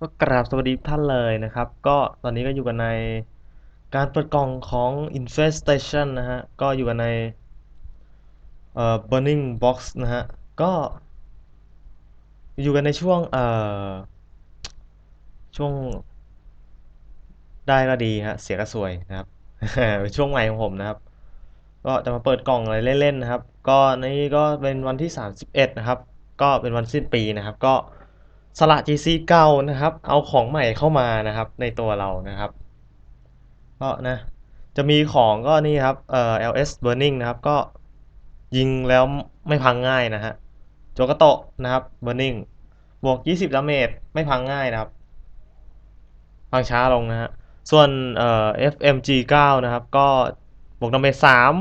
ก็กราบสวัสดีท่านเลยนะครับ ก็ตอนนี้ก็อยู่กันในการเปิดกล่องของ Infestation นะฮะ ก็อยู่กันในเอ่อ Burning Box นะฮะ ก็ อยู่กันในช่วงเอ่อช่วงได้ก็ดีฮะ เสียก็สวยนะครับ เป็นช่วงใหม่ของผมนะครับ ก็จะมาเปิดกล่องอะไรเล่นๆนะครับ ก็นี่ก็เป็นวันที่ 31 นะครับ ก็เป็นวันสิ้นปีนะครับ ก็ สละ GC เก่านะครับ เอาของใหม่เข้ามานะครับในตัวเรานะครับก็นะจะมีของก็นี่ครับเอ่อ LS Burning นะครับ ก็ยิงแล้วไม่พังง่ายนะฮะโจกโตะนะครับ Burning บวก 20ดาเมจไม่พังง่ายนะครับ พังช้าลงนะฮะส่วนเอ่อ FMG9 นะครับ ก็บวกดาเมจ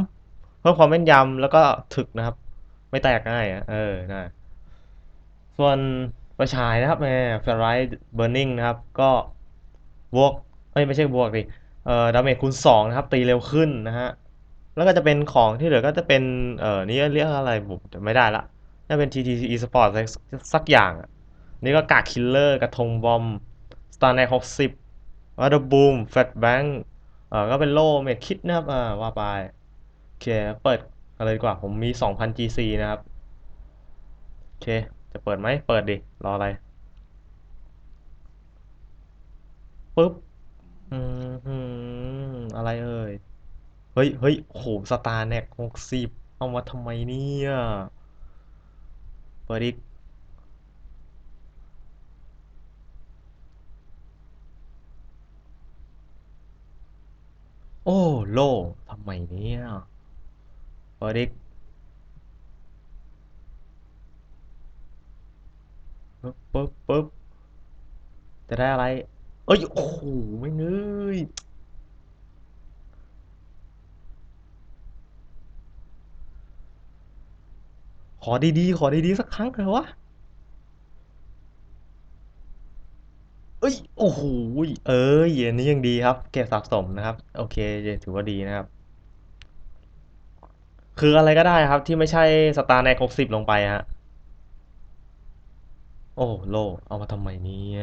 3เพิ่มความแม่นยำแล้วก็ถึกนะครับ ไม่แตกง่ายอะเออนะส่วน ไฟฉายนะครับแหม Ferrite Burning นะครับ ก็บวกเอ้ยไม่ใช่บวกดิเอ่อดาเมจคูณ2นะครับ ตีเร็วขึ้นนะฮะ แล้วก็จะเป็นของที่เหลือก็จะเป็น เอ่อ นี่เรียกอะไรผมจำไม่ได้ละน่าเป็น TTC Esport สักสักอย่าง นี่ก็กากคิลเลอร์ กระทงบอมสตาร์ไนหกสิบวัตบูมแฟลชแบงค์เอ่อ ก็เป็นโล่เมดคิดนะครับ อ่า ว่าไป โอเค เปิดอะไรดีกว่า ผมมี 2,000 GC นะครับ โอเค จะเปิดไหมเปิดดิ รออะไรปึ๊บอืมหืมอะไรเอ่ย เฮ้ยเฮ้ยโหสตาร์แน็กหกสิบเอามาทำไมเนี่ยเปิดอีกโอ้โล่ทำไมเนี่ยเปิดอีก ปึ๊บปึ๊บจะได้อะไร เอ้ย โอ้โห ไม่เอ้ยขอดีๆ ขอดีๆ สักครั้งเถอะวะ เอ้ย โอ้โห เอ้ยอันนี้ยังดีครับ เก็บสะสมนะครับ โอเคถือว่าดีนะครับคืออะไรก็ได้ครับที่ไม่ใช่สตาร์ในหกสิบลงไปฮะ โอ้ โล เอามาทำไมเนี่ย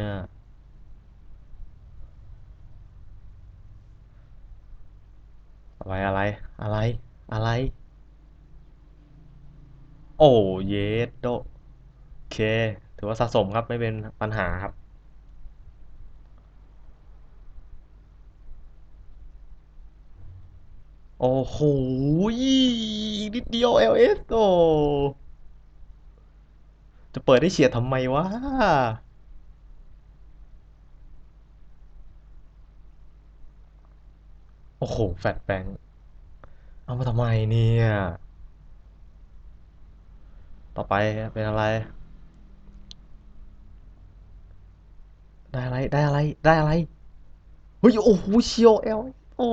อะไรอะไร อะไร อะไร โอ้ เยสโดโอเค ถือว่าสะสมครับไม่เป็นปัญหาครับโอ้โหนิดเดียว LS โอ้ จะเปิดได้เฉียดทำไมวะโอ้โห แฟลชแบงค์เอามาทำไมเนี่ย ต่อไปเป็นอะไร ได้อะไร ได้อะไร ได้อะไร เฮ้ย โอ้โหเชียวเอลโอ้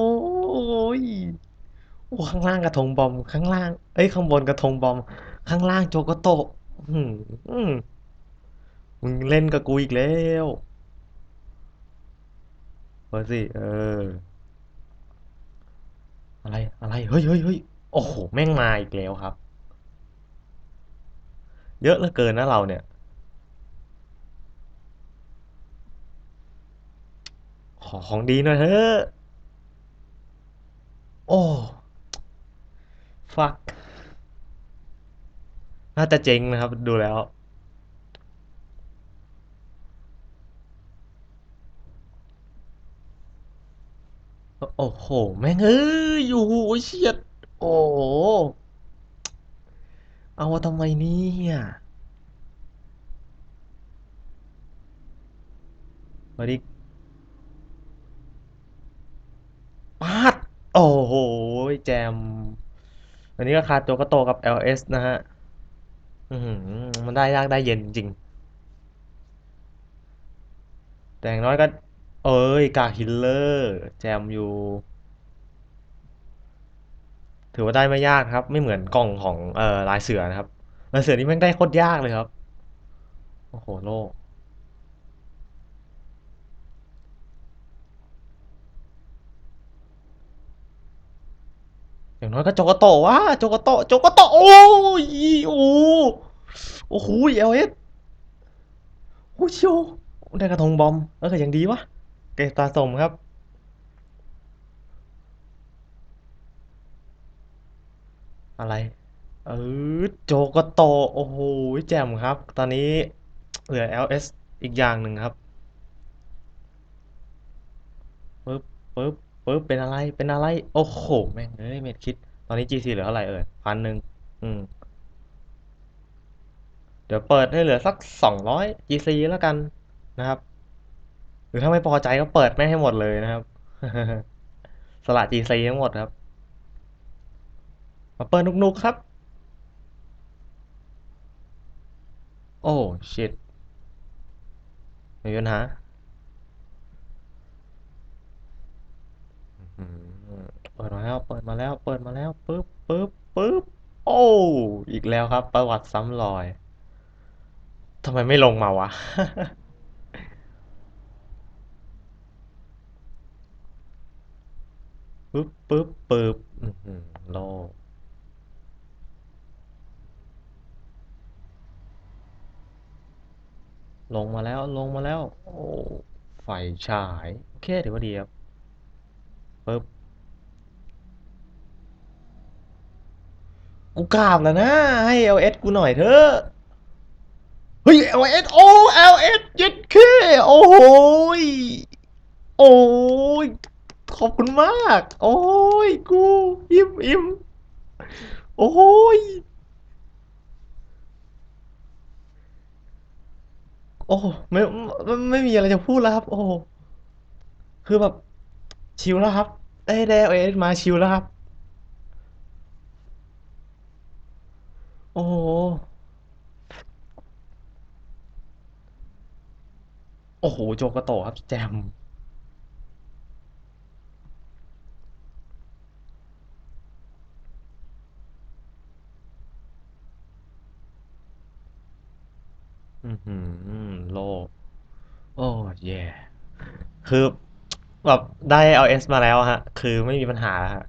ยโอ้ข้างล่างกระทงบอม ข้างล่าง เอ้ย ข้างบนกระทงบอม ข้างล่างโจกโตะ หือมึงเล่นกับกูอีกแล้วเปิดสิ เออ อะไร อะไร เฮ้ยเฮ้ยเฮ้ยโอ้โห แม่งมาอีกแล้วครับ เยอะเหลือเกินนะเราเนี่ย ขอของดีหน่อยเถอะ โอ้ ฟัก น่าจะเจ๊งนะครับดูแล้ว โอ้โห แม่งเอ้ยอยู่เฉียด โอ้โหเอามาทำไมเนี่ยมาดิปาด โอ้โห แจม อันนี้ก็คาโจกโตกับ LS นะฮะ อือหือมันได้ยากได้เย็นจริง แต่อย่างน้อยก็ เอ้ยกาฮิลเลอร์ แจมอยู่ ถือว่าได้ไม่ยากครับ ไม่เหมือนกล่องของเอ่อลายเสือนะครับลายเสือนี่แม่งได้โคตรยากเลยครับ โอ้โหโลก อย่างน้อยก็โจกโตวะโจกโตโจกโตโอ้ยโอ้โอ้โหเอลเอสโอ้เชียวได้กระทงบอมเออยังดีวะเกรดสมครับอะไร เออโจกโต โอ้โห แจ่มครับ ตอนนี้เหลือ LS อีกอย่างหนึ่งครับปึ๊บปึ๊บ ปึ๊บเป็นอะไรเป็นอะไร โอ้โหแม่งเอ้ยเม็ดคิด ตอนนี้ GC เหลือเท่าไหร่เอ่ยพันหนึ่งอืม เดี๋ยวเปิดให้เหลือสักสองร้อย GC แล้วกันนะครับ หรือถ้าไม่พอใจก็เปิดไม่งให้หมดเลยนะครับ สละ GC ทั้งหมดครับ มาเปิดนุกๆครับ โอ้ชิตมีปัญหาอืมเปิดมาแล้ว เปิดมาแล้ว เปิดมาแล้วปึ๊บปึ๊บปึ๊บ โอ้ อีกแล้วครับ ประวัติซ้ำรอย ทำไมไม่ลงมาวะ ปึ๊บปึ๊บปึ๊บอื้อหือโลลงมาแล้วลงมาแล้ว โอ้ ไฟฉาย โอเคถือว่าดีครับปึ๊บ กูกราบแล้วนะ ให้ LS กูหน่อยเถอะเฮ้ย LS โอ้ LS เย็ดเคโอ้โหโอ้ยขอบคุณมาก โอ้ยกูอิ่มอิ่มโอ้ยโอ้ไม่ไม่ไม่มีอะไรจะพูดแล้วครับ โอ้คือแบบชิลแล้วครับ ได้ได้ LS มาชิลแล้วครับ อ้โห โอ้โห โจกโตครับ แจม อือหือ โล โอ้เย่คือ แบบได้ LS มาแล้วฮะ คือไม่มีปัญหาแล้วฮะ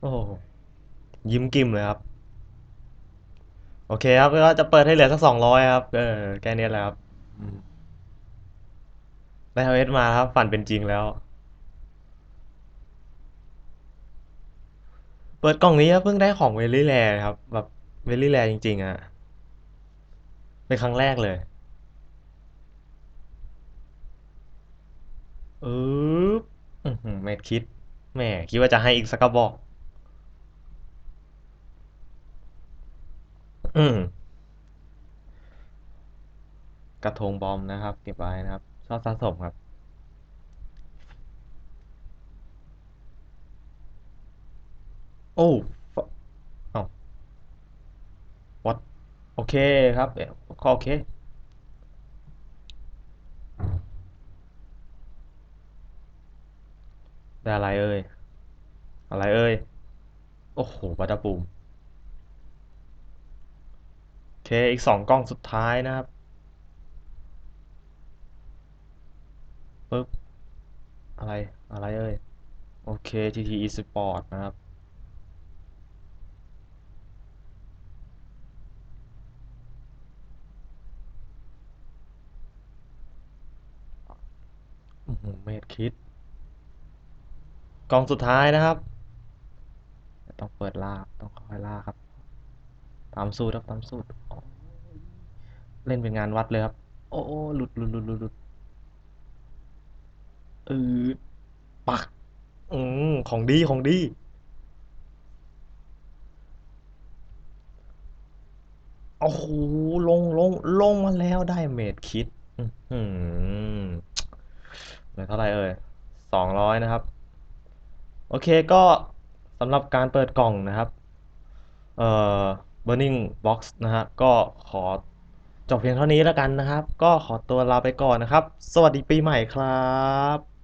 โอ้โห ยิ้มกิ่มเลยครับ โอเคครับก็จะเปิดให้เหลือสักสองร้อยครับ เออ แค่นี้แหละครับอืมได้ LS มาครับ ฝันเป็นจริงแล้ว เปิดกล่องนี้ครับเพิ่งได้ของเวลี่แรครับ แบบเวลี่แรจริง ๆอะเป็นครั้งแรกเลยเอออือหือเม็ดคิดแหมคิดว่าจะให้อีกสักกระบอก อืม กระทงบอมนะครับ เก็บไว้นะครับ ชอบสะสมครับ โอ้ฟเอ้า what โอเคครับเอ่อก็โอเค ได้อะไรเอ่ย อะไรเอ่ย โอ้โหบัตเตอร์บูมโอ เคอีกสองกล้องสุดท้ายนะครับปึ๊บอะไร อะไรเอ่ย โอเค TT Esport นะครับอือหือเมดคิด กล่องสุดท้ายนะครับ ต้องเปิดล่าต้องค่อยล่าครับ ตามสูตรครับตามสูตรเล่นเป็นงานวัดเลยครับ โอ้โหลุดหลุดหลุดหลุดหลุดเออปัก อืมของดีของดี โอ้โหลงลงลงมาแล้วได้เมดคิด อือหือเหลือเท่าไหร่เอ่ยสองร้อยนะครับ โอเคก็สำหรับการเปิดกล่องนะครับ เอ่อ Burning Box นะฮะก็ขอจบเพียงเท่านี้แล้วกันนะครับ ก็ขอตัวลาไปก่อนนะครับ สวัสดีปีใหม่ครับ